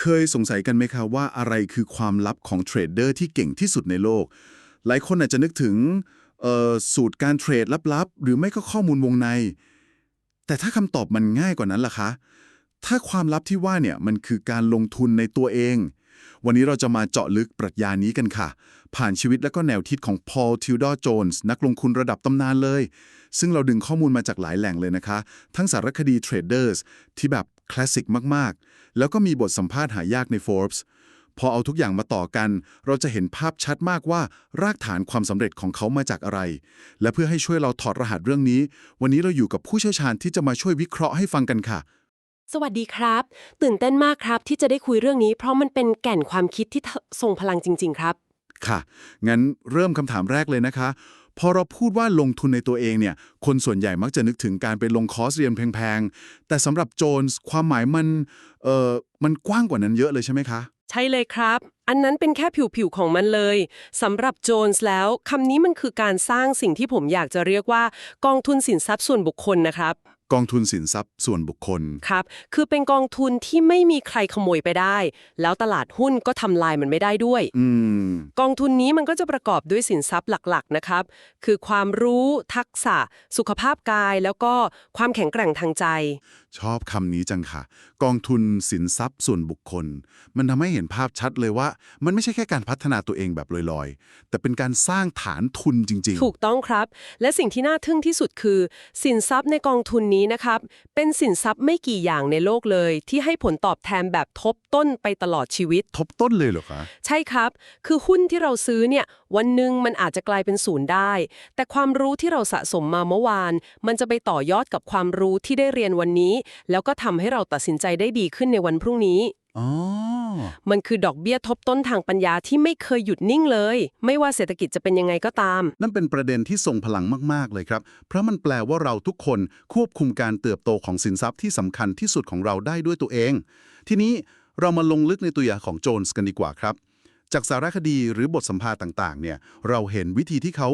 เคยสงสัยกันไหมคะว่าอะไรคือความลับของเทรดเดอร์ที่เก่งที่สุดในโลก หลายคนอาจจะนึกถึงสูตรการเทรดลับๆ หรือไม่ก็ข้อมูลวงใน แต่ถ้าคำตอบมันง่ายกว่านั้นล่ะคะ ถ้าความลับที่ว่าเนี่ยมันคือการลงทุนในตัวเอง วันนี้เราจะมาเจาะลึกปรัชญานี้กันค่ะ ผ่านชีวิตและก็แนวคิดของพอลทิวดอร์โจนส์นักลงทุนระดับตำนานเลย ซึ่งเราดึงข้อมูลมาจากหลายแหล่งเลยนะคะ ทั้งสารคดีเทรดเดอร์สที่แบบคลาสสิกมากๆ แล้วก็มีบทสัมภาษณ์หายากใน Forbes พอเอาทุกอย่างมาต่อกัน เราจะเห็นภาพชัดมากว่ารากฐานความสำเร็จของเขามาจากอะไร และเพื่อให้ช่วยเราถอดรหัสเรื่องนี้ วันนี้เราอยู่กับผู้เชี่ยวชาญที่จะมาช่วยวิเคราะห์ให้ฟังกันค่ะ สวัสดีครับ ตื่นเต้นมากครับที่จะได้คุยเรื่องนี้ เพราะมันเป็นแก่นความคิดที่ทรงพลังจริง ๆ ครับ ค่ะ งั้นเริ่มคำถามแรกเลยนะคะ พอเราพูดว่าลงทุนในตัวเองเนี่ย คนส่วนใหญ่มักจะนึกถึงการไปลงคอร์สเรียนแพงๆ แต่สำหรับโจนส์ความหมายมัน เอ่อมันกว้างกว่านั้นเยอะเลยใช่ไหมคะ ใช่เลยครับ อันนั้นเป็นแค่ผิวๆของมันเลยสำหรับโจนส์แล้วคำนี้มันคือการสร้างสิ่งที่ผมอยากจะเรียกว่ากองทุนสินทรัพย์ส่วนบุคคลนะครับ กองทุนสินทรัพย์ส่วนบุคคล ครับ คือเป็นกองทุนที่ไม่มีใครขโมยไปได้ แล้วตลาดหุ้นก็ทำลายมันไม่ได้ด้วย อืม กองทุนนี้มันก็จะประกอบด้วยสินทรัพย์หลักๆ นะครับ คือความรู้ ทักษะ สุขภาพกาย แล้วก็ความแข็งแกร่งทางใจชอบคำนี้จังค่ะ กองทุนสินทรัพย์ส่วนบุคคล มันทำให้เห็นภาพชัดเลยว่า มันไม่ใช่แค่การพัฒนาตัวเองแบบลอยๆ แต่เป็นการสร้างฐานทุนจริงถูกต้องครับ และสิ่งที่น่าทึ่งที่สุดคือ สินทรัพย์ในกองทุนนี้นะครับ เป็นสินทรัพย์ไม่กี่อย่างในโลกเลย ที่ให้ผลตอบแทนแบบทบต้นไปตลอดชีวิตๆทบต้นเลยเหรอคะใช่ครับ คือหุ้นที่เราซื้อเนี่ยวันหนึ่งมันอาจจะกลายเป็นศูนย์ได้ แต่ความรู้ที่เราสะสมมาเมื่อวาน มันจะไปต่อยอดกับความรู้ที่ได้เรียนวันนี้แล้วก็ทำให้เราตัดสินใจได้ดีขึ้นในวันพรุ่งนี้อ๋อมันคือดอกเบี้ยทบต้นทางปัญญาที่ไม่เคยหยุดนิ่งเลย ไม่ว่าเศรษฐกิจจะเป็นยังไงก็ตาม นั่นเป็นประเด็นที่ทรงพลังมาก ๆ เลยครับ เพราะมันแปลว่าเราทุกคนควบคุมการเติบโตของสินทรัพย์ที่สำคัญที่สุดของเราได้ด้วยตัวเอง ทีนี้เรามาลงลึกในตัวอย่างของโจนส์กันดีกว่าครับจากสารคดีหรือบทสัมภาษณ์ต่างๆ เนี่ย เราเห็นวิธีที่เขา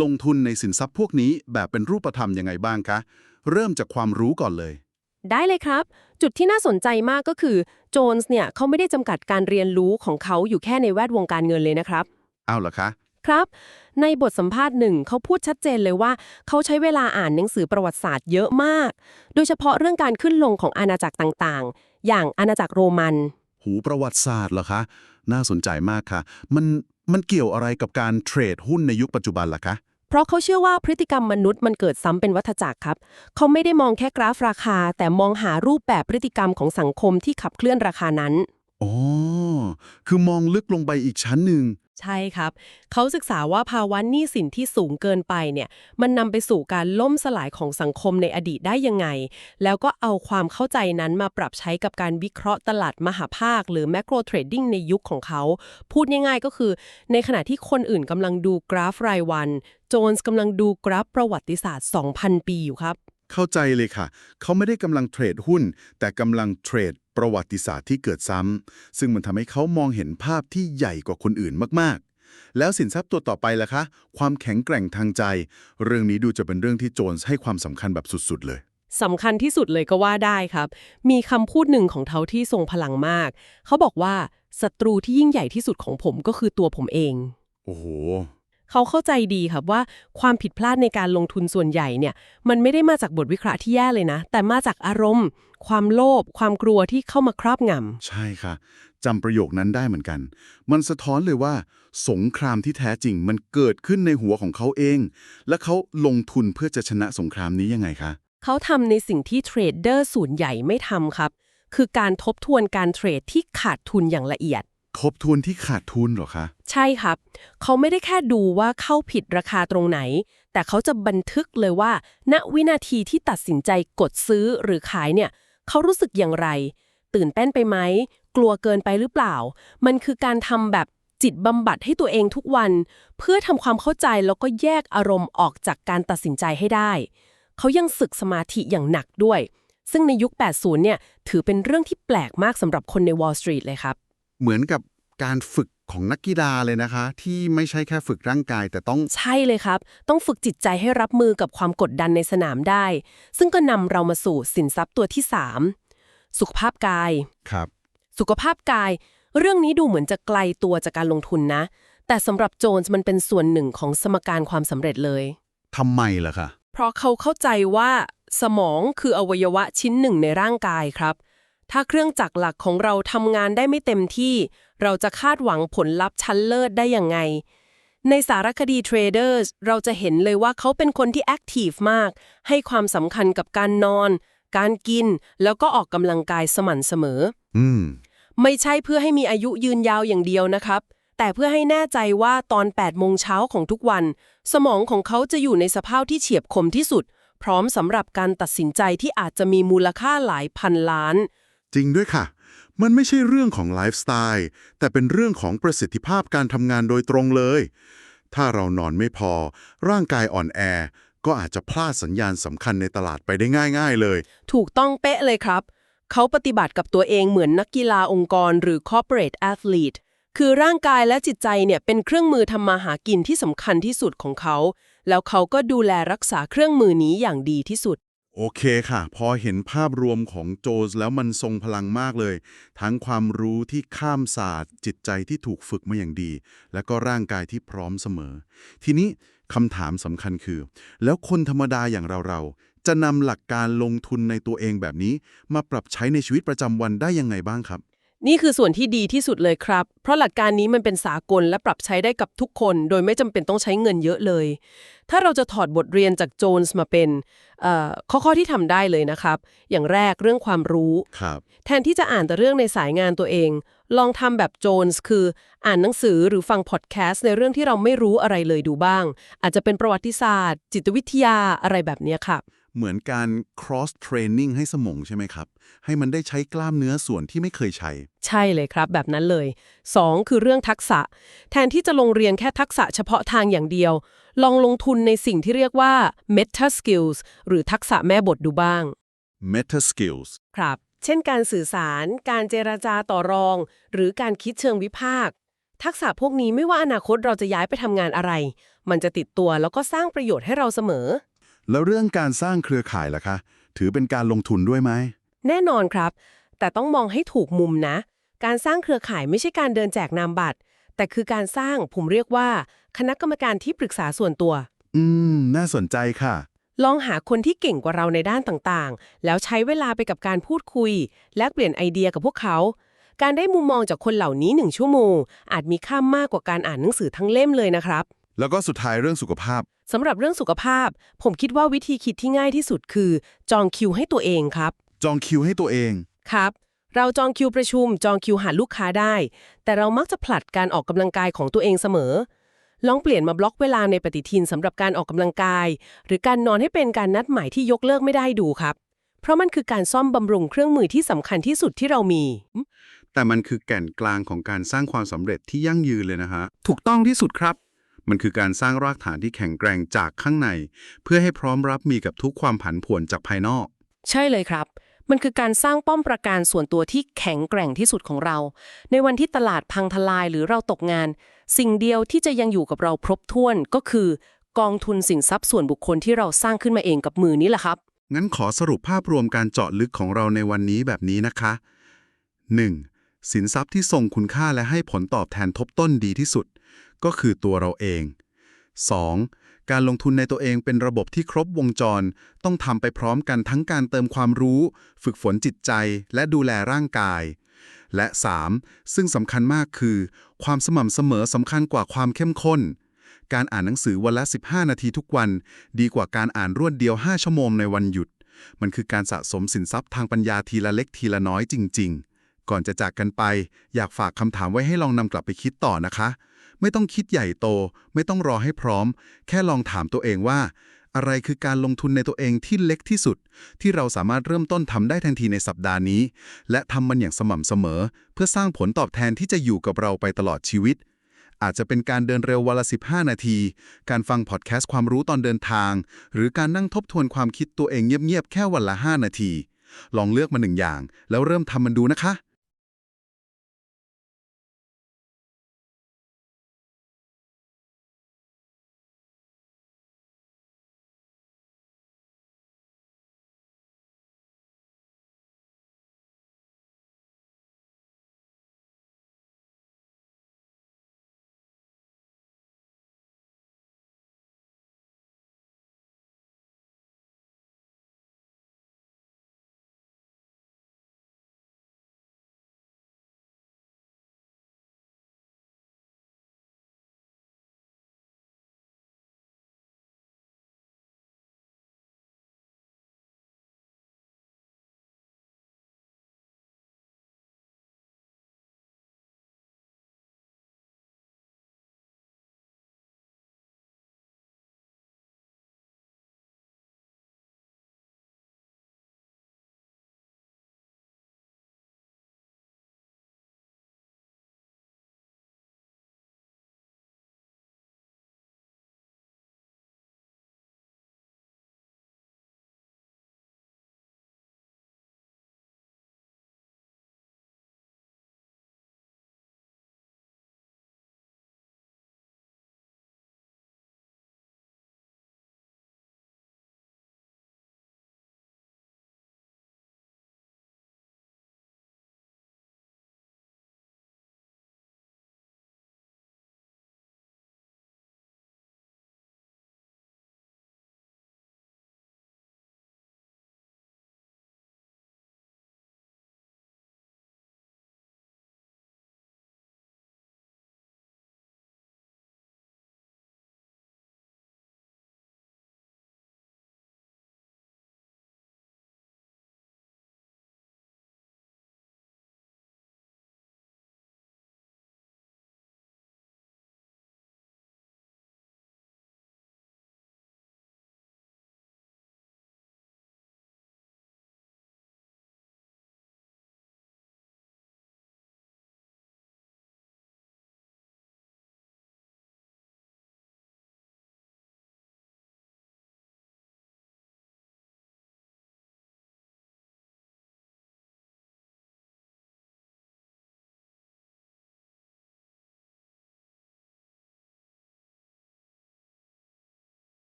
ลงทุนในสินทรัพย์พวกนี้แบบเป็นรูปธรรมยังไงบ้างคะ เริ่มจากความรู้ก่อนเลย ได้เลยครับ จุดที่น่าสนใจมากก็คือโจนส์เนี่ยเขาไม่ได้จำกัดการเรียนรู้ของเขาอยู่แค่ในแวดวงการเงินเลยนะครับเอาเหรอคะครับ ในบทสัมภาษณ์หนึ่งเขาพูดชัดเจนเลยว่า เขาใช้เวลาอ่านหนังสือประวัติศาสตร์เยอะมาก โดยเฉพาะเรื่องการขึ้นลงของอาณาจักรต่างๆ อย่างอาณาจักรโรมัน หูประวัติศาสตร์เหรอคะ น่าสนใจมากค่ะ มันมันเกี่ยวอะไรกับการเทรดหุ้นในยุคปัจจุบันล่ะคะ เพราะเขาเชื่อว่าพฤติกรรมมนุษย์มันเกิดซ้ำเป็นวัฏจักรครับ เขาไม่ได้มองแค่กราฟราคา แต่มองหารูปแบบพฤติกรรมของสังคมที่ขับเคลื่อนราคานั้น อ๋อ คือมองลึกลงไปอีกชั้นหนึ่ง ใช่ครับ เขาศึกษาว่าภาวะหนี้สินที่สูงเกินไปเนี่ย มันนำไปสู่การล่มสลายของสังคมในอดีตได้ยังไง แล้วก็เอาความเข้าใจนั้นมาปรับใช้กับการวิเคราะห์ตลาดมหาภาค หรือแมกโรเทรดดิ้งในยุคของเขา พูดง่ายๆก็คือ ในขณะที่คนอื่นกำลังดูกราฟรายวัน โจนส์กำลังดูกราฟประวัติศาสตร์ 2,000 ปีอยู่ครับ เข้าใจเลยค่ะ เขาไม่ได้กำลังเทรดหุ้น แต่กำลังเทรดประวัติศาสตร์ที่เกิดซ้ำ ซึ่งมันทำให้เขามองเห็นภาพที่ใหญ่กว่าคนอื่นมากๆ แล้วสินทรัพย์ตัวต่อไปล่ะคะ ความแข็งแกร่งทางใจ เรื่องนี้ดูจะเป็นเรื่องที่โจนส์ให้ความสำคัญแบบสุดๆเลยสำคัญที่สุดเลยก็ว่าได้ครับ มีคำพูดหนึ่งของเขาที่ทรงพลังมาก เขาบอกว่าศัตรูที่ยิ่งใหญ่ที่สุดของผมก็คือตัวผมเอง โอ้โห เขาเข้าใจดีครับว่าความผิดพลาดในการลงทุนส่วนใหญ่เนี่ยมันไม่ได้มาจากบทวิเคราะห์ที่แย่เลยนะ แต่มาจากอารมณ์ ความโลภความกลัวที่เข้ามาครอบงใช่ค่ะจำประโยคนั้นได้เหมือนกัน มันสะท้อนเลยว่า สงครามที่แท้จริงมันเกิดขึ้นในหัวของเขาเอง และเขาลงทุนเพื่อจะชนะสงครามนี้ยังไงคะำเขาทำในสิ่งที่เทรดเดอร์ส่วนใหญ่ไม่ทำครับ คือการทบทวนการเทรดที่ขาดทุนอย่างละเอียด ทบทวนที่ขาดทุนเหรอคะ ใช่ครับ เขาไม่ได้แค่ดูว่าเข้าผิดราคาตรงไหน แต่เขาจะบันทึกเลยว่า ณวินาทีที่ตัดสินใจกดซื้อหรือขายเนี่ย เขารู้สึกอย่างไร ตื่นเต้นไปไหม กลัวเกินไปหรือเปล่า มันคือการทำแบบจิตบำบัดให้ตัวเองทุกวัน เพื่อทำความเข้าใจแล้วก็แยกอารมณ์ออกจากการตัดสินใจให้ได้ เขายังฝึกสมาธิอย่างหนักด้วย ซึ่งในยุค 80 เนี่ยถือเป็นเรื่องที่แปลกมากสำหรับคนใน Wall Street เลยครับ เหมือนกับการฝึกของนักกีฬาเลยนะคะ ที่ไม่ใช่แค่ฝึกร่างกายแต่ต้องใช่เลยครับ ต้องฝึกจิตใจให้รับมือกับความกดดันในสนามได้ ซึ่งก็นำเรามาสู่สินทรัพย์ตัวที่ 3 สุขภาพกาย ครับ สุขภาพกาย เรื่องนี้ดูเหมือนจะไกลตัวจากการลงทุนนะ แต่สำหรับโจนส์มันเป็นส่วนหนึ่งของสมการความสำเร็จเลย ทำไมล่ะคะเพราะเขาเข้าใจว่าสมองคืออวัยวะชิ้นหนึ่งในร่างกายครับ ถ้าเครื่องจักรหลักของเราทำงานได้ไม่เต็มที่ เราจะคาดหวังผลลัพธ์ชั้นเลิศได้ยังไง ในสารคดี Traders เราจะเห็นเลยว่าเขาเป็นคนที่แอคทีฟมาก ให้ความสำคัญกับการนอน การกิน แล้วก็ออกกำลังกายสม่ำเสมอ อืม ไม่ใช่เพื่อให้มีอายุยืนยาวอย่างเดียวนะครับ แต่เพื่อให้แน่ใจว่าตอน8โมงเช้าของทุกวัน สมองของเขาจะอยู่ในสภาพที่เฉียบคมที่สุด พร้อมสำหรับการตัดสินใจที่อาจจะมีมูลค่าหลายพันล้าน จริงด้วยค่ะ มันไม่ใช่เรื่องของไลฟ์สไตล์แต่เป็นเรื่องของประสิทธิภาพการทำงานโดยตรงเลย ถ้าเรานอนไม่พอ ร่างกายอ่อนแอ ก็อาจจะพลาดสัญญาณสำคัญในตลาดไปได้ง่าย ๆ เลย ถูกต้องเป๊ะเลยครับ เขาปฏิบัติกับตัวเองเหมือนนักกีฬาองค์กรหรือ corporate athlete คือร่างกายและจิตใจเนี่ยเป็นเครื่องมือทำมาหากินที่สำคัญที่สุดของเขา แล้วเขาก็ดูแลรักษาเครื่องมือนี้อย่างดีที่สุด โอเคค่ะ พอเห็นภาพรวมของโจสแล้วมันทรงพลังมากเลย ทั้งความรู้ที่ข้ามศาสตร์ จิตใจที่ถูกฝึกมาอย่างดี และก็ร่างกายที่พร้อมเสมอ ทีนี้คำถามสำคัญคือ แล้วคนธรรมดาอย่างเราๆ จะนำหลักการลงทุนในตัวเองแบบนี้ มาปรับใช้ในชีวิตประจำวันได้ยังไงบ้างครับ นี่คือส่วนที่ดีที่สุดเลยครับ เพราะหลักการนี้มันเป็นสากลและปรับใช้ได้กับทุกคน โดยไม่จำเป็นต้องใช้เงินเยอะเลย ถ้าเราจะถอดบทเรียนจากโจนส์มาเป็นเอ่อข้อข้อที่ทำได้เลยนะครับ อย่างแรกเรื่องความรู้ครับ แทนที่จะอ่านแต่เรื่องในสายงานตัวเอง ลองทำแบบโจนส์คืออ่านหนังสือหรือฟังพอดแคสต์ในเรื่องที่เราไม่รู้อะไรเลยดูบ้าง อาจจะเป็นประวัติศาสตร์ จิตวิทยาอะไรแบบเนี้ยครับ เหมือนการ cross training ให้สมองใช่ไหมครับ ให้มันได้ใช้กล้ามเนื้อส่วนที่ไม่เคยใช้ ใช่เลยครับ แบบนั้นเลย 2. คือเรื่องทักษะ แทนที่จะลงเรียนแค่ทักษะเฉพาะทางอย่างเดียว ลองลงทุนในสิ่งที่เรียกว่า meta skills หรือทักษะแม่บทดูบ้าง meta skills ครับ เช่นการสื่อสาร การเจราจาต่อรอง หรือการคิดเชิงวิพากษ์ทักษะพวกนี้ไม่ว่าอนาคตเราจะย้ายไปทำงานอะไร มันจะติดตัวแล้วก็สร้างประโยชน์ให้เราเสมอ แล้วเรื่องการสร้างเครือข่ายล่ะคะ ถือเป็นการลงทุนด้วยไหม แน่นอนครับ แต่ต้องมองให้ถูกมุมนะ การสร้างเครือข่ายไม่ใช่การเดินแจกนามบัตร แต่คือการสร้างผมเรียกว่า คณะกรรมการที่ปรึกษาส่วนตัว อืม น่าสนใจค่ะ ลองหาคนที่เก่งกว่าเราในด้านต่างๆ แล้วใช้เวลาไปกับการพูดคุย แลกเปลี่ยนไอเดียกับพวกเขา การได้มุมมองจากคนเหล่านี้หนึ่งชั่วโมงอาจมีค่ามากกว่าการอ่านหนังสือทั้งเล่มเลยนะครับ แล้วก็สุดท้ายเรื่องสุขภาพ สำหรับเรื่องสุขภาพ ผมคิดว่าวิธีคิดที่ง่ายที่สุดคือ จองคิวให้ตัวเองครับ จองคิวให้ตัวเองครับ เราจองคิวประชุม จองคิวหาลูกค้าได้ แต่เรามักจะผลัดการออกกำลังกายของตัวเองเสมอ ลองเปลี่ยนมาบล็อกเวลาในปฏิทินสำหรับการออกกำลังกาย หรือการนอนให้เป็นการนัดหมายที่ยกเลิกไม่ได้ดูครับ เพราะมันคือการซ่อมบำรุงเครื่องมือที่สำคัญที่สุดที่เรามี แต่มันคือแก่นกลางของการสร้างความสำเร็จที่ยั่งยืนเลยนะฮะ ถูกต้องที่สุดครับ มันคือการสร้างรากฐานที่แข็งแกร่งจากข้างใน เพื่อให้พร้อมรับมีกับทุกความผันผวนจากภายนอก ใช่เลยครับ มันคือการสร้างป้อมประการส่วนตัวที่แข็งแกร่งที่สุดของเรา ในวันที่ตลาดพังทลายหรือเราตกงาน สิ่งเดียวที่จะยังอยู่กับเราครบถ้วนก็คือกองทุนสินทรัพย์ส่วนบุคคลที่เราสร้างขึ้นมาเองกับมือนี้แหละครับ งั้นขอสรุปภาพรวมการเจาะลึกของเราในวันนี้แบบนี้นะคะ 1. สินทรัพย์ที่ทรงคุณค่าและให้ผลตอบแทนทบต้นดีที่สุด ก็คือตัวเราเอง 2. การลงทุนในตัวเองเป็นระบบที่ครบวงจร ต้องทำไปพร้อมกันทั้งการเติมความรู้ ฝึกฝนจิตใจ และดูแลร่างกาย และ 3. ซึ่งสำคัญมากคือ ความสม่ำเสมอสำคัญกว่าความเข้มข้น การอ่านหนังสือวันละ 15 นาทีทุกวัน ดีกว่าการอ่านรวดเดียว 5 ชั่วโมงในวันหยุด มันคือการสะสมสินทรัพย์ทางปัญญาทีละเล็กทีละน้อยจริง ๆ ก่อนจะจากกันไป อยากฝากคำถามไว้ให้ลองนำกลับไปคิดต่อนะคะ ไม่ต้องคิดใหญ่โต ไม่ต้องรอให้พร้อม แค่ลองถามตัวเองว่า อะไรคือการลงทุนในตัวเองที่เล็กที่สุด ที่เราสามารถเริ่มต้นทำได้ทันทีในสัปดาห์นี้ และทำมันอย่างสม่ำเสมอ เพื่อสร้างผลตอบแทนที่จะอยู่กับเราไปตลอดชีวิต อาจจะเป็นการเดินเร็ววันละ 15 นาที การฟังพอดแคสต์ความรู้ตอนเดินทาง หรือการนั่งทบทวนความคิดตัวเองเงียบๆแค่วันละ 5 นาที ลองเลือกมาหนึ่งอย่าง แล้วเริ่มทำมันดูนะคะ